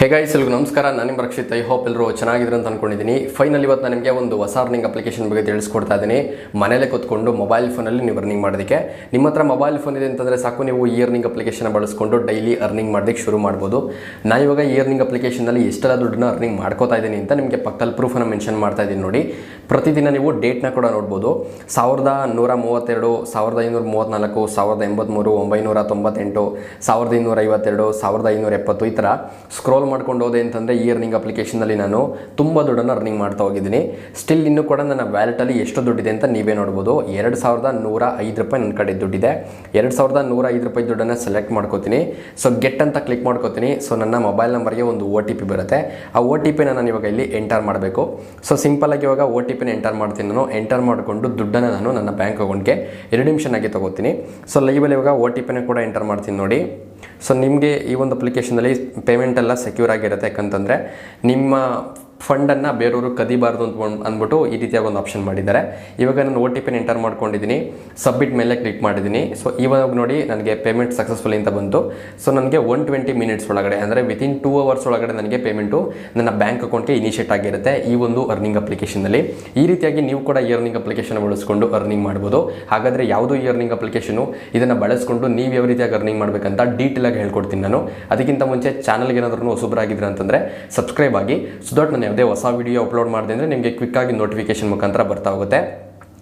Hey guys ಎಲ್ಗೂ ನಮಸ್ಕಾರ. ನಾನು ನಿಮ್ಮ ರಕ್ಷಿತ್. ಐ ಹೋಪ್ ಎಲ್ಲರೂ ಚೆನ್ನಾಗಿದ್ರು ಅಂತ ಅನ್ಕೊಂಡಿದ್ದೀನಿ. ಫೈನಲ್ ಇವತ್ತು ನಾನು ನಿಮಗೆ ಒಂದು ಹೊಸ ಅರ್ನಿಂಗ್ ಅಪ್ಲಿಕೇಶನ್ ಬಗ್ಗೆ ತಿಳಿಸ್ಕೊಡ್ತಾ ಇದ್ದೀನಿ. ಮನೇಲೆ ಕೂತ್ಕೊಂಡು ಮೊಬೈಲ್ ಫೋನಲ್ಲಿ ನೀವು ಅರ್ನಿಂಗ್ ಮಾಡೋದಕ್ಕೆ. ನಿಮ್ಮ ಹತ್ರ ಮೊಬೈಲ್ ಫೋನ್ ಇದೆ ಅಂತಂದರೆ ಸಾಕು, ನೀವು ಈ ಅರ್ನಿಂಗ್ ಅಪ್ಲಿಕೇಶನ್ ಬಳಸ್ಕೊಂಡು ಡೈಲಿ ಅರ್ನಿಂಗ್ ಮಾಡೋದಕ್ಕೆ ಶುರು ಮಾಡ್ಬೋದು. ನಾನು ಇವಾಗ ಈ ಅರ್ನಿಂಗ್ ಅಪ್ಲಿಕೇಶನಲ್ಲಿ ಎಷ್ಟೆಲ್ಲ ದುಡ್ಡನ್ನ ಅರ್ನಿಂಗ್ ಮಾಡ್ಕೋತಾ ಇದ್ದೀನಿ ಅಂತ ನಿಮಗೆ ಪಕ್ಕಲ್ಲಿ ಪ್ರೂಫನ್ನು ಮೆನ್ಷನ್ ಮಾಡ್ತಾ ಇದ್ದೀನಿ ನೋಡಿ. ಪ್ರತಿದಿನ ನೀವು ಡೇಟ್ನ ಕೂಡ ನೋಡ್ಬೋದು. ಸಾವಿರದ ನೂರ ಮೂವತ್ತೆರಡು, ಸಾವಿರದ ಐನೂರ ಮೂವತ್ತ್ನಾಲ್ಕು ಸಾವಿರದ ಎಂಬತ್ತ್ಮೂರು ಒಂಬೈನೂರ ತೊಂಬತ್ತೆಂಟು, ಸಾವಿರದ ಇನ್ನೂರ ಐವತ್ತೆರಡು, ಸಾವಿರದ ಐನೂರ ಎಪ್ಪತ್ತು ಈ ಥರ ಸ್ಕ್ರೋಲ್ ಮಾಡ್ಕೊಂಡು ಹೋದೆ ಅಂತಂದರೆ ಈ ಅರ್ನಿಂಗ್ ಅಪ್ಲಿಕೇಶನಲ್ಲಿ ನಾನು ತುಂಬ ದುಡ್ಡನ್ನು ಅರ್ನಿಂಗ್ ಮಾಡ್ತಾ ಹೋಗಿದ್ದೀನಿ. ಸ್ಟಿಲ್ ಇನ್ನೂ ಕೂಡ ನನ್ನ ವ್ಯಾಲೆಟಲ್ಲಿ ಎಷ್ಟು ದುಡ್ಡಿದೆ ಅಂತ ನೀವೇ ನೋಡ್ಬೋದು. ಎರಡು ಸಾವಿರದ ನೂರ ಐದು ರೂಪಾಯಿ ನನ್ನ ಕಡೆ ದುಡ್ಡಿದೆ. ಎರಡು ಸಾವಿರದ ನೂರ ಐದು ರೂಪಾಯಿ ದುಡ್ಡನ್ನು ಸೆಲೆಕ್ಟ್ ಮಾಡ್ಕೋತೀನಿ. ಸೊ ಗೆಟ್ ಅಂತ ಕ್ಲಿಕ್ ಮಾಡ್ಕೋತೀನಿ. ಸೊ ನನ್ನ ಮೊಬೈಲ್ ನಂಬರ್ಗೆ ಒಂದು ಒ ಟಿ ಪಿ ಬರುತ್ತೆ. ಆ ಒ ಟಿ ಪಿನ ನಾನು ಇವಾಗ ಇಲ್ಲಿ ಎಂಟರ್ ಮಾಡಬೇಕು. ಸೊ ಸಿಂಪಲಾಗಿ ಇವಾಗ ಒ ಟಿ ಪಿನ ಎಂಟರ್ ಮಾಡ್ತೀನಿ ನಾನು. ಎಂಟರ್ ಮಾಡಿಕೊಂಡು ದುಡ್ಡನ್ನು ನಾನು ನನ್ನ ಬ್ಯಾಂಕ್ ಅಕೌಂಟ್ಗೆ ಎರಡು ನಿಮಿಷನಾಗಿ ತೊಗೋತೀನಿ. ಸೊ ಲೈವಲ್ಲಿ ಇವಾಗ ಒ ಟಿ ಪಿನ ಕೂಡ ಎಂಟರ್ ಮಾಡ್ತೀನಿ ನೋಡಿ. ಸೊ ನಿಮಗೆ ಈ ಒಂದು ಅಪ್ಲಿಕೇಶನಲ್ಲಿ ಪೇಮೆಂಟ್ ಎಲ್ಲ ಸೆಕ್ಯೂರ್ ಆಗಿರುತ್ತೆ ಯಾಕಂತಂದರೆ ನಿಮ್ಮ ಫಂಡನ್ನು ಬೇರೆಯವರು ಕದಿಬಾರ್ದು ಅಂತ ಅಂದ್ಬಿಟ್ಟು ಈ ರೀತಿಯಾಗಿ ಒಂದು ಆಪ್ಷನ್ ಮಾಡಿದ್ದಾರೆ. ಇವಾಗ ನಾನು ಓ ಟಿ ಪಿನ ಎಂಟರ್ ಮಾಡ್ಕೊಂಡಿದ್ದೀನಿ. ಸಬ್ಮಿಟ್ ಮೇಲೆ ಕ್ಲಿಕ್ ಮಾಡಿದ್ದೀನಿ. ಸೊ ಇವಾಗ ನೋಡಿ ನನಗೆ ಪೇಮೆಂಟ್ ಸಕ್ಸಸ್ಫುಲ್ ಅಂತ ಬಂತು. ಸೊ ನನಗೆ ಒನ್ ಟ್ವೆಂಟಿ ಮಿನಿಟ್ಸ್ ಒಳಗಡೆ, ಅಂದರೆ ವಿತಿನ್ ಟೂ ಅವರ್ಸ್ ಒಳಗಡೆ ನನಗೆ ಪೇಮೆಂಟು ನನ್ನ ಬ್ಯಾಂಕ್ ಅಕೌಂಟ್ಗೆ ಇನಿಷಿಯೇಟ್ ಆಗಿರುತ್ತೆ ಈ ಒಂದು ಅರ್ನಿಂಗ್ ಅಪ್ಲಿಕೇಶನಲ್ಲಿ ಈ ರೀತಿಯಾಗಿ ನೀವು ಕೂಡ ಇಯರ್ನಿಂಗ್ ಅಪ್ಲಿಕೇಶನ್ ಬಳಸ್ಕೊಂಡು ಅರ್ನಿಂಗ್ ಮಾಡ್ಬೋದು. ಹಾಗಾದರೆ ಯಾವುದು ಇಯರ್ನಿಂಗ್ ಅಪ್ಲಿಕೇಶನು ಇದನ್ನು ಬಳಸ್ಕೊಂಡು ನೀವು ಯಾವ ರೀತಿಯಾಗಿ ಅರ್ನಿಂಗ್ ಮಾಡಬೇಕಂತ ಡೀಟೇಲಾಗಿ ಹೇಳ್ಕೊಡ್ತೀನಿ ನಾನು. ಅದಕ್ಕಿಂತ ಮುಂಚೆ ಚಾನಲ್ಗೆ ಏನಾದ್ರೂ ಹೊಸಬ್ರಾಗಿದ್ರೆ ಅಂತಂದರೆ ಸಬ್ಸ್ಕ್ರೈಬ್ ಆಗಿ. ಸೊ ದಟ್ ನಾನು ಯಾವುದೇ ಹೊಸ ವಿಡಿಯೋ ಅಪ್ಲೋಡ್ ಮಾಡಿದೆ ಅಂದರೆ ನಿಮಗೆ ಕ್ವಿಕ್ಕಾಗಿ ನೋಟಿಫಿಕೇಶನ್ ಮುಖಾಂತರ ಬರ್ತಾ ಹೋಗುತ್ತೆ.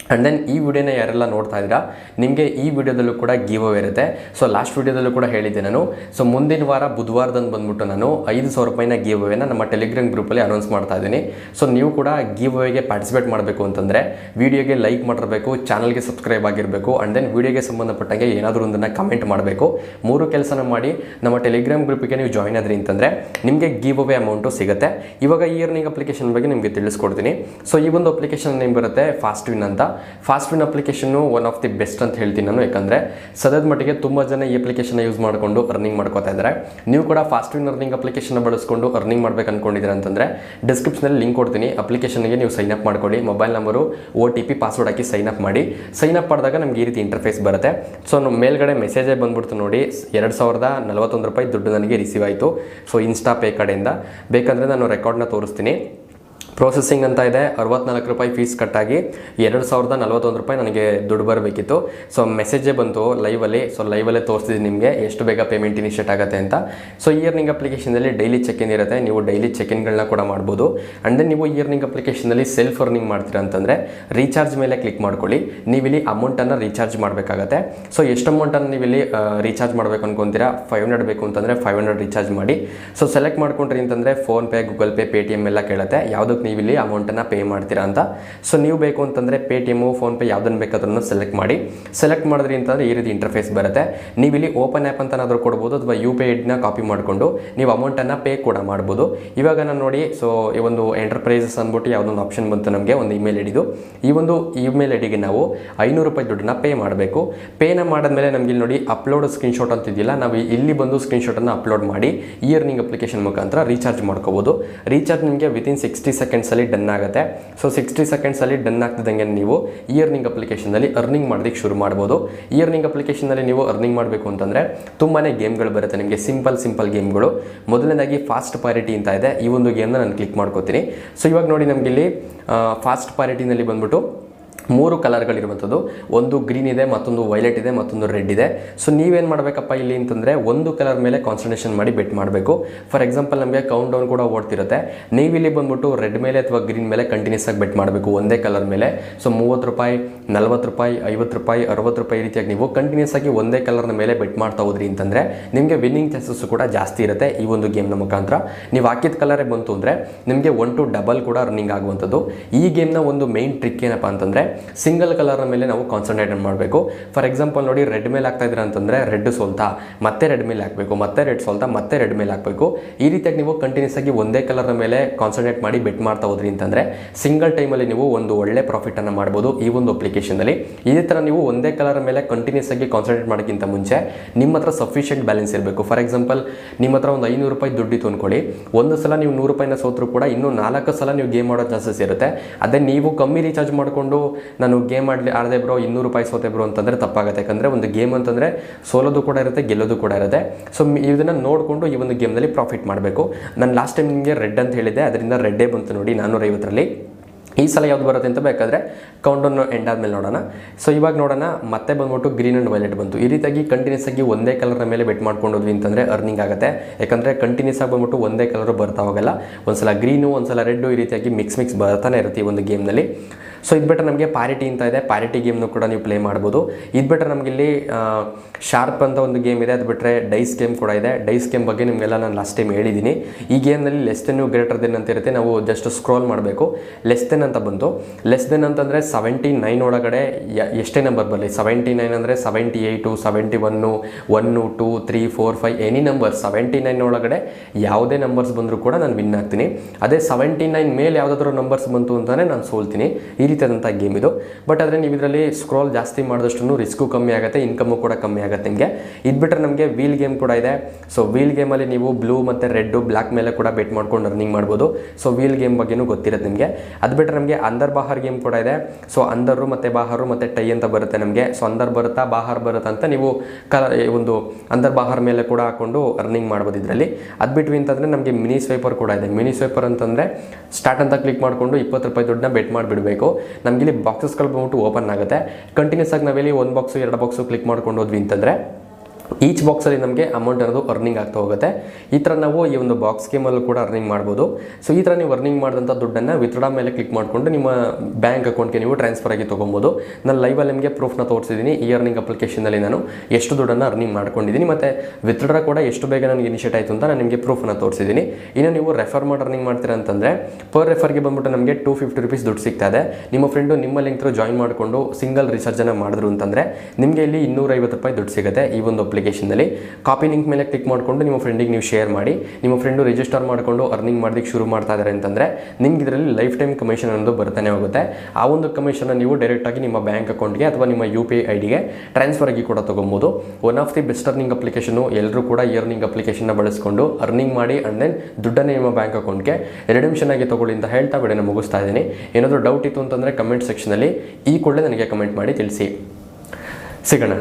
ಆ್ಯಂಡ್ ದೆನ್ ಈ ವಿಡಿಯೋನ ಯಾರೆಲ್ಲ ನೋಡ್ತಾ ಇದ್ದೀರಾ, ನಿಮಗೆ ಈ ವಿಡಿಯೋದಲ್ಲೂ ಕೂಡ ಗೀವ್ ಅವೇ ಇರುತ್ತೆ. ಸೊ ಲಾಸ್ಟ್ ವಿಡಿಯೋದಲ್ಲೂ ಕೂಡ ಹೇಳಿದ್ದೆ ನಾನು. ಸೊ ಮುಂದಿನ ವಾರ ಬುಧವಾರದಂದು ಬಂದ್ಬಿಟ್ಟು ನಾನು ಐದು ಸಾವಿರ ರೂಪಾಯಿನ ಗಿವ್ ಅವೇನ ನಮ್ಮ ಟೆಲಿಗ್ರಾಮ್ ಗ್ರೂಪಲ್ಲಿ ಅನೌನ್ಸ್ ಮಾಡ್ತಾ ಇದ್ದೀನಿ. ಸೊ ನೀವು ಕೂಡ ಗೀವ್ ಅವೇಗೆ ಪಾರ್ಟಿಸಿಪೇಟ್ ಮಾಡಬೇಕು ಅಂತಂದರೆ, ವಿಡಿಯೋಗೆ ಲೈಕ್ ಮಾಡಿರಬೇಕು ಚಾನಲ್ಗೆ ಸಬ್ಸ್ಕ್ರೈಬ್ ಆಗಿರಬೇಕು ಆ್ಯಂಡ್ ದೆನ್ ವಿಡಿಯೋಗೆ ಸಂಬಂಧಪಟ್ಟಂಗೆ ಏನಾದರೂ ಒಂದನ್ನು ಕಮೆಂಟ್ ಮಾಡಬೇಕು. ಮೂರು ಕೆಲಸನ ಮಾಡಿ ನಮ್ಮ ಟೆಲಿಗ್ರಾಮ್ ಗ್ರೂಪಿಗೆ ನೀವು ಜಾಯ್ನ್ ಆದ್ರಿ ಅಂತಂದರೆ, ನಿಮಗೆ ಗಿವ್ ಅವೇ ಅಮೌಂಟು ಸಿಗುತ್ತೆ. ಇವಾಗ ಈ ಅಪ್ಲಿಕೇಶನ್ ಬಗ್ಗೆ ನಿಮಗೆ ತಿಳಿಸ್ಕೊಡ್ತೀನಿ. ಸೊ ಈ ಒಂದು ಅಪ್ಲಿಕೇಶನ್ ನೇಮ್ ಬರುತ್ತೆ ಫಾಸ್ಟ್ ವಿನ್ ಅಂತ. Fast win application one of the best ಅಂತ ಹೇಳ್ತೀನಿ ನಾನು, ಯಾಕಂದರೆ ಸದ್ಯದ ಮಟ್ಟಿಗೆ ತುಂಬ ಜನ ಈ ಅಪ್ಲಿಕೇಶನ್ನ ಯೂಸ್ ಮಾಡಿಕೊಂಡು ಅರ್ನಿಂಗ್ ಮಾಡ್ಕೋತಾ ಇದ್ದಾರೆ. ನೀವು ಕೂಡ ಫಾಸ್ಟ್ ವಿನ್ ಅರ್ನಿಂಗ್ ಅಪ್ಲಿಕೇಶನ್ನ ಬಳಸ್ಕೊಂಡು ಅರ್ನಿಂಗ್ ಮಾಡ್ಬೇಕು ಅಂದ್ಕೊಂಡಿದ್ದೀರ ಅಂತಂದರೆ ಡಿಸ್ಕ್ರಿಪ್ಷನಲ್ಲಿ ಲಿಂಕ್ ಕೊಡ್ತೀನಿ. ಅಪ್ಲಿಕೇಶನ್ಗೆ ನೀವು ಸೈನ್ ಅಪ್ ಮಾಡ್ಕೊಳ್ಳಿ. Mobile number O T P password ಹಾಕಿ ಸೈನ್ ಅಪ್ ಮಾಡಿ. ಸೈನ್ ಅಪ್ ಮಾಡಿದಾಗ ನಮ್ಗೆ ಈ ರೀತಿ ಇಂಟರ್ಫೇಸ್ ಬರುತ್ತೆ. ಸೊ ನಮ್ಮ ಮೇಲ್ಗಡೆ ಮೆಸೇಜೇ ಬಂದ್ಬಿಡ್ತು ನೋಡಿ. ಎರಡು ಸಾವಿರದ ನಲವತ್ತೊಂದು ರೂಪಾಯಿ ದುಡ್ಡು ನನಗೆ ರಿಸೀವ್ ಆಯಿತು. ಸೊ ಇನ್ಸ್ಟಾ ಪೇ ಕಡೆಯಿಂದ. ಬೇಕಂದರೆ ನಾನು ರೆಕಾರ್ಡ್ನ ತೋರಿಸ್ತೀನಿ. ಪ್ರೋಸೆಸಿಂಗ್ ಅಂತ ಇದೆ. ಅರವತ್ನಾಲ್ಕು ರೂಪಾಯಿ ಫೀಸ್ ಕಟ್ಟಾಗಿ ಎರಡು ಸಾವಿರದ ನಲವತ್ತೊಂದು ರೂಪಾಯಿ ನನಗೆ ದುಡ್ಡು ಬರಬೇಕಿತ್ತು. ಸೊ ಮೆಸೇಜೇ ಬಂತು ಲೈವಲ್ಲಿ ಸೊ ಲೈವಲ್ಲೇ ತೋರಿಸ್ತಿದ್ದೀನಿ ನಿಮಗೆ ಎಷ್ಟು ಬೇಗ ಪೇಮೆಂಟ್ ಇನಿಷಿಯೇಟ್ ಆಗುತ್ತೆ ಅಂತ. ಸೊ ಇಯರ್ನಿಂಗ್ ಅಪ್ಲಿಕೇಶನಲ್ಲಿ ಡೈಲಿ ಚೆಕ್ ಇನ್ ಇರುತ್ತೆ. ನೀವು ಡೈಲಿ ಚೆಕ್ ಇನ್ಗಳನ್ನ ಕೂಡ ಮಾಡ್ಬೋದು. ಆ್ಯಂಡ್ ದೆನ್ ನೀವು ಇಯರ್ನಿಂಗ್ ಅಪ್ಲಿಕೇಶನಲ್ಲಿ ಸೆಲ್ಫ್ ಅರ್ನಿಂಗ್ ಮಾಡ್ತೀರಾ ಅಂತಂದರೆ ರೀಚಾರ್ಜ್ ಮೇಲೆ ಕ್ಲಿಕ್ ಮಾಡ್ಕೊಳ್ಳಿ. ನೀವಿಲ್ಲಿ ಅಮೌಂಟನ್ನು ರೀಚಾರ್ಜ್ ಮಾಡಬೇಕಾಗತ್ತೆ. ಸೊ ಎಷ್ಟು ಅಮೌಂಟನ್ನು ನೀವಿಲ್ಲಿ ರೀಚಾರ್ಜ್ ಮಾಡಬೇಕು ಅನ್ಕೊಂತೀರಾ? ಫೈವ್ ಹಂಡ್ರೆಡ್ ಬೇಕು ಅಂತಂದರೆ ಫೈವ್ ಹಂಡ್ರೆಡ್ ರೀಚಾರ್ಜ್ ಮಾಡಿ. ಸೊ ಸೆಲೆಕ್ಟ್ ಮಾಡ್ಕೊಂಡ್ರಿ ಅಂತಂದರೆ PhonePe Google Pay Paytm ಎಲ್ಲ ಕೇಳುತ್ತೆ. ಯಾವುದಕ್ಕೆ ನೀವು ಇಲ್ಲಿ ಅಮೌಂಟನ್ನು ಪೇ ಮಾಡ್ತೀರಾ ಅಂತ. ಸೊ ನೀವು ಬೇಕು ಅಂತಂದರೆ ಪೇ ಟಿ ಎಮ್ಮು ಫೋನ್ಪೇ ಯಾವುದನ್ನು ಬೇಕಾದ್ರೂ ಸೆಲೆಕ್ಟ್ ಮಾಡಿ. ಸೆಲೆಕ್ಟ್ ಮಾಡಿದ್ರಿ ಅಂತಂದರೆ ಈ ರೀತಿ ಇಂಟರ್ಫೇಸ್ ಬರುತ್ತೆ. ನೀವು ಇಲ್ಲಿ ಓಪನ್ ಆ್ಯಪ್ ಅಂತನಾದರೂ ಕೊಡ್ಬೋದು ಅಥವಾ ಯು ಪಿ ಐಡ್ನ ಕಾಪಿ ಮಾಡಿಕೊಂಡು ನೀವು ಅಮೌಂಟನ್ನು ಪೇ ಕೂಡ ಮಾಡ್ಬೋದು. ಇವಾಗ ನಾನು ನೋಡಿ ಸೊ ಈ ಒಂದು ಎಂಟರ್ಪ್ರೈಸಸ್ ಅಂದ್ಬಿಟ್ಟು ಯಾವುದೊಂದು ಆಪ್ಷನ್ ಬಂತು ನಮಗೆ, ಒಂದು ಇಮೇಲ್ ಐಡಿದು ಈ ಒಂದು ಇಮೇಲ್ ಐಡಿಗೆ ನಾವು ಐನೂರು ರೂಪಾಯಿ ದುಡ್ಡನ್ನ ಪೇ ಮಾಡಬೇಕು. ಪೇನ ಮಾಡಿದ್ಮೇಲೆ ನಮಗೆ ಇಲ್ಲಿ ನೋಡಿ ಅಪ್ಲೋಡ್ ಸ್ಕ್ರೀನ್ಶಾಟ್ ಅಂತ ಇದೆಯಲ್ಲ, ನಾವು ಇಲ್ಲಿ ಬಂದು ಸ್ಕ್ರೀನ್ಶಾಟನ್ನು ಅಪ್ಲೋಡ್ ಮಾಡಿ ಇಯರ್ನಿಂಗ್ ಅಪ್ಲಿಕೇಶನ್ ಮುಖಾಂತರ ರೀಚಾರ್ಜ್ ಮಾಡ್ಕೋಬೋದು. ರೀಚಾರ್ಜ್ ನಿಮಗೆ ವಿತಿನ್ ಸಿಕ್ಸ್ಟಿ ಸೆಕೆಂಡ್ಸಲ್ಲಿ ಡನ್ ಆಗುತ್ತೆ. ಸೊ ಸಿಕ್ಸ್ಟಿ ಸೆಕೆಂಡ್ಸಲ್ಲಿ ಡನ್ ಆಗ್ತಿದ್ದಂಗೆ ನೀವು ಇಯರ್ನಿಂಗ್ ಅಪ್ಲಿಕೇಶನಲ್ಲಿ ಅರ್ನಿಂಗ್ ಮಾಡೋದಕ್ಕೆ ಶುರು ಮಾಡ್ಬೋದು. ಇಯರ್ನಿಂಗ್ ಅಪ್ಲಿಕೇಶನಲ್ಲಿ ನೀವು ಅರ್ನಿಂಗ್ ಮಾಡಬೇಕು ಅಂತಂದರೆ ತುಂಬಾ ಗೇಮ್ಗಳು ಬರುತ್ತೆ ನಿಮಗೆ ಸಿಂಪಲ್ ಸಿಂಪಲ್ ಗೇಮ್ಗಳು ಮೊದಲನೇದಾಗಿ ಫಾಸ್ಟ್ ಪಾರಿಟಿ ಅಂತ ಇದೆ. ಈ ಒಂದು ಗೇಮ್ನ ನಾನು ಕ್ಲಿಕ್ ಮಾಡ್ಕೋತೀನಿ. ಸೊ ಇವಾಗ ನೋಡಿ ನಮಗಿಲ್ಲಿ ಫಾಸ್ಟ್ ಪಾರಿಟಿನಲ್ಲಿ ಬಂದ್ಬಿಟ್ಟು ಮೂರು ಕಲರ್ಗಳಿರುವಂಥದ್ದು. ಒಂದು ಗ್ರೀನ್ ಇದೆ, ಮತ್ತೊಂದು ವೈಲೆಟ್ ಇದೆ, ಮತ್ತೊಂದು ರೆಡ್ ಇದೆ. ಸೊ ನೀವೇನು ಮಾಡಬೇಕಪ್ಪ ಇಲ್ಲಿ ಅಂತಂದರೆ ಒಂದು ಕಲರ್ ಮೇಲೆ ಕಾನ್ಸಂಟ್ರೇಷನ್ ಮಾಡಿ ಬೆಟ್ ಮಾಡಬೇಕು. ಫಾರ್ ಎಕ್ಸಾಂಪಲ್ ನಮಗೆ ಕೌಂಟ್ ಡೌನ್ ಕೂಡ ಓಡ್ತಿರುತ್ತೆ. ನೀವು ಇಲ್ಲಿ ಬಂದ್ಬಿಟ್ಟು ರೆಡ್ ಮೇಲೆ ಅಥವಾ ಗ್ರೀನ್ ಮೇಲೆ ಕಂಟಿನ್ಯೂಸ್ ಆಗಿ ಬೆಟ್ ಮಾಡಬೇಕು ಒಂದೇ ಕಲರ್ ಮೇಲೆ. ಸೊ ಮೂವತ್ತು ರೂಪಾಯಿ, ನಲ್ವತ್ತು ರೂಪಾಯಿ, ಐವತ್ತು ರೂಪಾಯಿ, ಅರವತ್ತು ರೂಪಾಯಿ ರೀತಿಯಾಗಿ ನೀವು ಕಂಟಿನ್ಯೂಸ್ ಆಗಿ ಒಂದೇ ಕಲರ್ನ ಮೇಲೆ ಬೆಟ್ ಮಾಡ್ತಾ ಹೋದ್ರಿ ಅಂತಂದರೆ ನಿಮಗೆ ವಿನ್ನಿಂಗ್ ಚಾನ್ಸಸ್ ಕೂಡ ಜಾಸ್ತಿ ಇರುತ್ತೆ ಈ ಒಂದು ಗೇಮ್ನ ಮುಖಾಂತರ. ನೀವು ಹಾಕಿದ ಕಲರೇ ಬಂತು ಅಂದರೆ ನಿಮಗೆ ಒನ್ ಟು ಡಬಲ್ ಕೂಡ ರನ್ನಿಂಗ್ ಆಗುವಂಥದ್ದು. ಈ ಗೇಮ್ನ ಒಂದು ಮೇನ್ ಟ್ರಿಕ್ ಏನಪ್ಪ ಅಂತಂದರೆ ಸಿಂಗಲ್ ಕಲರ್ನ ಮೇಲೆ ನಾವು ಕಾನ್ಸಂಟ್ರೇಟ್ ಮಾಡಬೇಕು. ಫಾರ್ ಎಕ್ಸಾಂಪಲ್ ನೋಡಿ ರೆಡ್ ಮೇಲೆ ಹಾಕ್ತಾ ಇದ್ದೀರಾ ಅಂತಂದರೆ ರೆಡ್ ಸೋಲ್ತಾ, ಮತ್ತೆ ರೆಡ್ ಮೇಲೆ ಹಾಕಬೇಕು, ಮತ್ತೆ ರೆಡ್ ಸೋಲ್ತಾ, ಮತ್ತೆ ರೆಡ್ ಮೇಲೆ ಹಾಕಬೇಕು. ಈ ರೀತಿಯಾಗಿ ನೀವು ಕಂಟಿನ್ಯೂಸ್ ಆಗಿ ಒಂದೇ ಕಲರ್ನ ಮೇಲೆ ಕಾನ್ಸಂಟ್ರೇಟ್ ಮಾಡಿ ಬೆಟ್ ಮಾಡ್ತಾ ಹೋದ್ರಿ ಅಂತಂದರೆ ಸಿಂಗಲ್ ಟೈಮಲ್ಲಿ ನೀವು ಒಂದು ಒಳ್ಳೆ ಪ್ರಾಫಿಟನ್ನು ಮಾಡ್ಬೋದು ಈ ಒಂದು ಅಪ್ಲಿಕೇಶನಲ್ಲಿ ಇದೇ ಥರ ನೀವು ಒಂದೇ ಕಲರ್ ಮೇಲೆ ಕಂಟಿನ್ಯೂಸ್ ಆಗಿ ಕಾನ್ಸಂಟ್ರೇಟ್ ಮಾಡೋಕ್ಕಿಂತ ಮುಂಚೆ ನಿಮ್ಮ ಹತ್ರ ಸಫಿಷಿಯೆಂಟ್ ಬ್ಯಾಲೆನ್ಸ್ ಇರಬೇಕು. ಫಾರ್ ಎಕ್ಸಾಂಪಲ್ ನಿಮ್ಮ ಹತ್ರ ಒಂದು ಐನೂರು ರೂಪಾಯಿ ದುಡ್ಡಿತ್ತು ಅಂದ್ಕೊಳ್ಳಿ ಒಂದು ಸಲ ನೀವು ನೂರು ರೂಪಾಯಿನ ಸೋತರೂ ಕೂಡ ಇನ್ನೂ ನಾಲ್ಕು ಸಲ ನೀವು ಗೇಮ್ ಮಾಡೋ ಚಾನ್ಸಸ್ ಇರುತ್ತೆ. ಅದೇ ನೀವು ಕಮ್ಮಿ ರೀಚಾರ್ಜ್ ಮಾಡಿಕೊಂಡು ನಾನು ಗೇಮ್ ಆಡಲಿ ಆಡದೆ ಬ್ರೋ ಇನ್ನೂರು ರೂಪಾಯಿ ಸೋತೆ ಬ್ರೋ ಅಂತಂದರೆ ತಪ್ಪಾಗುತ್ತೆ. ಯಾಕಂದರೆ ಒಂದು ಗೇಮ್ ಅಂತಂದರೆ ಸೋಲೋದು ಕೂಡ ಇರುತ್ತೆ, ಗೆಲ್ಲೋದು ಕೂಡ ಇರುತ್ತೆ. ಸೊ ಇದನ್ನು ನೋಡಿಕೊಂಡು ಈ ಒಂದು ಗೇಮ್ನಲ್ಲಿ ಪ್ರಾಫಿಟ್ ಮಾಡಬೇಕು. ನಾನು ಲಾಸ್ಟ್ ಟೈಮ್ ನಿಮಗೆ ರೆಡ್ ಅಂತ ಹೇಳಿದ್ದೆ, ಅದರಿಂದ ರೆಡ್ಡೇ ಬಂತು ನೋಡಿ ನಾನ್ನೂರೈವತ್ತರಲ್ಲಿ ಈ ಸಲ ಯಾವ್ದು ಬರುತ್ತೆ ಅಂತ ಬೇಕಾದರೆ ಕೌಂಟನ್ನು ಎಂಡ್ ಆದಮೇಲೆ ನೋಡೋಣ. ಸೊ ಇವಾಗ ನೋಡೋಣ, ಮತ್ತೆ ಬಂದ್ಬಿಟ್ಟು ಗ್ರೀನ್ ಆ್ಯಂಡ್ ವೈಲೆಟ್ ಬಂತು. ಈ ರೀತಿಯಾಗಿ ಕಂಟಿನ್ಯೂಸ್ ಆಗಿ ಒಂದೇ ಕಲರ್ನ ಮೇಲೆ ಬೆಟ್ ಮಾಡ್ಕೊಂಡು ಹೋದ್ವಿ ಅಂತಂದರೆ ಅರ್ನಿಂಗ್ ಆಗುತ್ತೆ. ಯಾಕಂದರೆ ಕಂಟಿನ್ಯೂಸ್ ಆಗಿ ಬಂದ್ಬಿಟ್ಟು ಒಂದೇ ಕಲರು ಬರ್ತಾ ಹೋಗಲ್ಲ. ಒಂದ್ಸಲ ಗ್ರೀನು ಒಂದ್ಸಲ ರೆಡ್ಡು ಈ ರೀತಿಯಾಗಿ ಮಿಕ್ಸ್ ಮಿಕ್ಸ್ ಬರ್ತಾನೆ ಇರುತ್ತೆ ಈ ಒಂದು ಗೇಮ್ನಲ್ಲಿ ಸೊ ಇದು ಬಿಟ್ಟರೆ ನಮಗೆ ಪ್ಯಾರಿಟಿ ಅಂತ ಇದೆ. ಪ್ಯಾರಿಟಿ ಗೇಮ್ನು ಕೂಡ ನೀವು ಪ್ಲೇ ಮಾಡ್ಬೋದು. ಇದು ಬಿಟ್ಟರೆ ನಮಗೆ ಇಲ್ಲಿ ಶಾರ್ಪ್ ಅಂತ ಒಂದು ಗೇಮ್ ಇದೆ. ಅದು ಬಿಟ್ಟರೆ ಡೈಸ್ ಗೇಮ್ ಕೂಡ ಇದೆ. ಡೈಸ್ ಗೇಮ್ ಬಗ್ಗೆ ನಿಮಗೆಲ್ಲ ನಾನು ಲಾಸ್ಟ್ ಟೈಮ್ ಹೇಳಿದ್ದೀನಿ ಈ ಗೇಮ್ನಲ್ಲಿ ಲೆಸ್ ದೆನ್ ಗ್ರೇಟರ್ ದೆನ್ ಅಂತ ಇರುತ್ತೆ. ನಾವು ಜಸ್ಟ್ ಸ್ಕ್ರೋಲ್ ಮಾಡಬೇಕು. ಲೆಸ್ ದೆನ್ ಅಂತ ಬಂತು. ಲೆಸ್ ದೆನ್ ಅಂತಂದರೆ ಸೆವೆಂಟಿ ನೈನ್ ಒಳಗಡೆ ಎಷ್ಟೇ ನಂಬರ್ ಬರಲಿ. ಸೆವೆಂಟಿ ನೈನ್ ಅಂದರೆ seventy eight seventy one one two three four five any number seventy nine ಒಳಗಡೆ ಯಾವುದೇ ನಂಬರ್ಸ್ ಬಂದರೂ ಕೂಡ ನಾನು ವಿನ್ ಆಗ್ತೀನಿ. ಅದೇ ಸೆವೆಂಟಿ ನೈನ್ ಮೇಲೆ ಯಾವುದಾದ್ರೂ ನಂಬರ್ಸ್ ಬಂತು ಅಂತಲೇ ನಾನು ಸೋಲ್ತೀನಿ. ಈ ರೀತಿಯಾದಂಥ ಗೇಮ್ ಇದು. ಬಟ್ ಆದರೆ ನೀವು ಇದರಲ್ಲಿ ಸ್ಕ್ರೋಲ್ ಜಾಸ್ತಿ ಮಾಡಿದಷ್ಟು ರಿಸ್ಕು ಕಮ್ಮಿ ಆಗುತ್ತೆ ಇನ್ಕಮು ಕೂಡ ಕಮ್ಮಿ ಆಗುತ್ತೆ ನಿಮಗೆ. ಇದು ಬಿಟ್ಟರೆ ನಮಗೆ ವೀಲ್ ಗೇಮ್ ಕೂಡ ಇದೆ. ಸೊ ವೀಲ್ ಗೇಮಲ್ಲಿ ನೀವು ಬ್ಲೂ ಮತ್ತು ರೆಡ್ಡು ಬ್ಲ್ಯಾಕ್ ಮೇಲೆ ಕೂಡ ಬೆಟ್ ಮಾಡ್ಕೊಂಡು ರನ್ನಿಂಗ್ ಮಾಡ್ಬೋದು. ಸೊ ವೀಲ್ ಗೇಮ್ ಬಗ್ಗೆನೂ ಗೊತ್ತಿರುತ್ತೆ ನಿಮಗೆ. ಅದು ಬಿಟ್ಟರೆ ನಮಗೆ ಅಂದರ್ ಬಾಹರ್ ಗೇಮ್ ಕೂಡ ಇದೆ. ಸೊ ಅಂದರು ಮತ್ತು ಬಾಹರು ಮತ್ತು ಟೈ ಅಂತ ಬರುತ್ತೆ ನಮಗೆ. ಸೊ ಅಂದರ್ ಬರುತ್ತಾ ಬಾಹರ್ ಬರುತ್ತಾ ಅಂತ ನೀವು ಕ ಒಂದು ಅಂದರ್ ಬಾಹರ್ ಮೇಲೆ ಕೂಡ ಹಾಕೊಂಡು ರನ್ನಿಂಗ್ ಮಾಡ್ಬೋದು ಇದರಲ್ಲಿ. ಅದು ಬಿಟ್ವಿ ಅಂತಂದರೆ ನಮಗೆ ಮಿನಿ ಸ್ವೈಪರ್ ಕೂಡ ಇದೆ. ಮಿನಿ ಸ್ವೈಪರ್ ಅಂತಂದರೆ ಸ್ಟಾರ್ಟ್ ಅಂತ ಕ್ಲಿಕ್ ಮಾಡಿಕೊಂಡು ಇಪ್ಪತ್ತು ರೂಪಾಯಿ ದುಡ್ಡನ್ನ ಬೆಟ್ ಮಾಡಿಬಿಡಬೇಕು. ನಮಗೆ ಇಲ್ಲಿ ಬಾಕ್ಸಸ್ಗಳು ಬಂದ್ಬಿಟ್ಟು ಓಪನ್ ಆಗುತ್ತೆ. ಕಂಟಿನ್ಯೂಸ್ ಆಗಿ ನಾವಿಲ್ಲಿ ಒಂದು ಬಾಕ್ಸು ಎರಡು ಬಾಕ್ಸು ಕ್ಲಿಕ್ ಮಾಡ್ಕೊಂಡು ಹೋದ್ವಿ ಅಂತಂದರೆ ಈಚ್ ಬಾಕ್ಸಲ್ಲಿ ನಮಗೆ ಅಮೌಂಟ್ ಅನ್ನೋದು ಅರ್ನಿಂಗ್ ಆಗ್ತಾ ಹೋಗುತ್ತೆ. ಈ ಥರ ನಾವು ಈ ಒಂದು ಬಾಕ್ಸ್ ಸ್ಕೀಮಲ್ಲೂ ಕೂಡ ಅರ್ನಿಂಗ್ ಮಾಡ್ಬೋದು. ಸೊ ಈ ಥರ ನೀವು ಅರ್ನಿಂಗ್ ಮಾಡಿದಂಥ ದುಡ್ಡನ್ನು ವಿತ್ಡ್ರಾ ಮೇಲೆ ಕ್ಲಿಕ್ ಮಾಡಿಕೊಂಡು ನಿಮ್ಮ ಬ್ಯಾಂಕ್ ಅಕೌಂಟ್ಗೆ ನೀವು ಟ್ರಾನ್ಸ್ಫರ್ ಆಗಿ ತೊಗೊಬೋದು. ನಾನು ಲೈವಲ್ಲಿ ನಿಮಗೆ ಪ್ರೂಫ್ನ ತೋರಿಸಿದ್ದೀನಿ. ಈ ಅರ್ನಿಂಗ್ ಅಪ್ಲಿಕೇಶನಲ್ಲಿ ನಾನು ಎಷ್ಟು ದುಡ್ಡನ್ನು ಅರ್ನಿಂಗ್ ಮಾಡ್ಕೊಂಡಿದ್ದೀನಿ. ಮತ್ತು ವಿತ್ಡ್ರಾ ಕೂಡ ಎಷ್ಟು ಬೇಗ ನನಗೆ ಇನಿಷಿಯೇಟ್ ಆಯಿತು ಅಂತ ನಾನು ನಿಮಗೆ ಪ್ರೂಫನ್ನು ತೋರಿಸಿದ್ದೀನಿ. ಇನ್ನು ನೀವು ರೆಫರ್ ಮಾಡಿ ಅರ್ನಿಂಗ್ ಮಾಡ್ತೀರಾ ಅಂತಂದರೆ ಪರ್ ರೆಫರ್ಗೆ ಬಂದ್ಬಿಟ್ಟು ನಮಗೆ ಟೂ ಫಿಫ್ಟಿ ರುಪೀಸ್ ದುಡ್ಡು ಸಿಗ್ತಾ ಇದೆ. ನಿಮ್ಮ ಫ್ರೆಂಡು ನಿಮ್ಮ ಲಿಂಕ್ ಜಾಯಿನ್ ಮಾಡಿಕೊಂಡು ಸಿಂಗಲ್ ರಿಸರ್ಚನ್ನು ಮಾಡಿದ್ರು ಅಂತಂದರೆ, ನಿಮಗೆ ಇಲ್ಲಿ ಇನ್ನೂರೈವತ್ತು ರೂಪಾಯಿ ದುಡ್ಡು ಸಿಗುತ್ತೆ ಈ ಒಂದು ಅಪ್ಲಿಕೇಶನ್ನಲ್ಲಿ ಕಾಪಿ ಲಿಂಕ್ ಮೇಲೆ ಕ್ಲಿಕ್ ಮಾಡಿಕೊಂಡು ನಿಮ್ಮ ಫ್ರೆಂಡಿಗೆ ನೀವು ಶೇರ್ ಮಾಡಿ, ನಿಮ್ಮ ಫ್ರೆಂಡು ರಿಜಿಸ್ಟರ್ ಮಾಡಿಕೊಂಡು ಅರ್ನಿಂಗ್ ಮಾಡೋದಕ್ಕೆ ಶುರು ಮಾಡ್ತಾ ಇದ್ದಾರೆ ಅಂತಂದರೆ ನಿಮ್ಗೆ ಇದರಲ್ಲಿ ಲೈಫ್ ಟೈಮ್ ಕಮಿಷನ್ ಅನ್ನೋದು ಬರ್ತಾನೆ ಹೋಗುತ್ತೆ. ಆ ಒಂದು ಕಮಿಷನ್ನ ನೀವು ಡೈರೆಕ್ಟಾಗಿ ನಿಮ್ಮ ಬ್ಯಾಂಕ್ ಅಕೌಂಟ್ಗೆ ಅಥವಾ ನಿಮ್ಮ ಯು ಪಿ ಐ ಡಿಗೆ ಟ್ರಾನ್ಸ್ಫರ್ ಆಗಿ ಕೂಡ ತೊಗೊಬೋದು. One of the best earning application ಎಲ್ಲರೂ ಕೂಡ ಇಯರ್ನಿಂಗ್ ಅಪ್ಲಿಕೇಶನ್ನ ಬಳಸ್ಕೊಂಡು ಅರ್ನಿಂಗ್ ಮಾಡಿ ಆ್ಯಂಡ್ ದೆನ್ ದುಡ್ಡನ್ನೇ ನಿಮ್ಮ ಬ್ಯಾಂಕ್ ಅಕೌಂಟ್ಗೆ ರಿಡಮ್ಷನ್ ಆಗಿ ತೊಗೊಳ್ಳಿ ಅಂತ ಹೇಳ್ತಾ ವಿಡಿಯೋನ ಮುಗಿಸ್ತಾ ಇದ್ದೀನಿ. ಏನಾದರೂ ಡೌಟ್ ಇತ್ತು ಅಂತಂದರೆ ಕಮೆಂಟ್ ಸೆಕ್ಷನಲ್ಲಿ ಈ ಕೂಡಲೇ ನನಗೆ ಕಮೆಂಟ್ ಮಾಡಿ ತಿಳಿಸಿ. ಸಿಗೋಣ.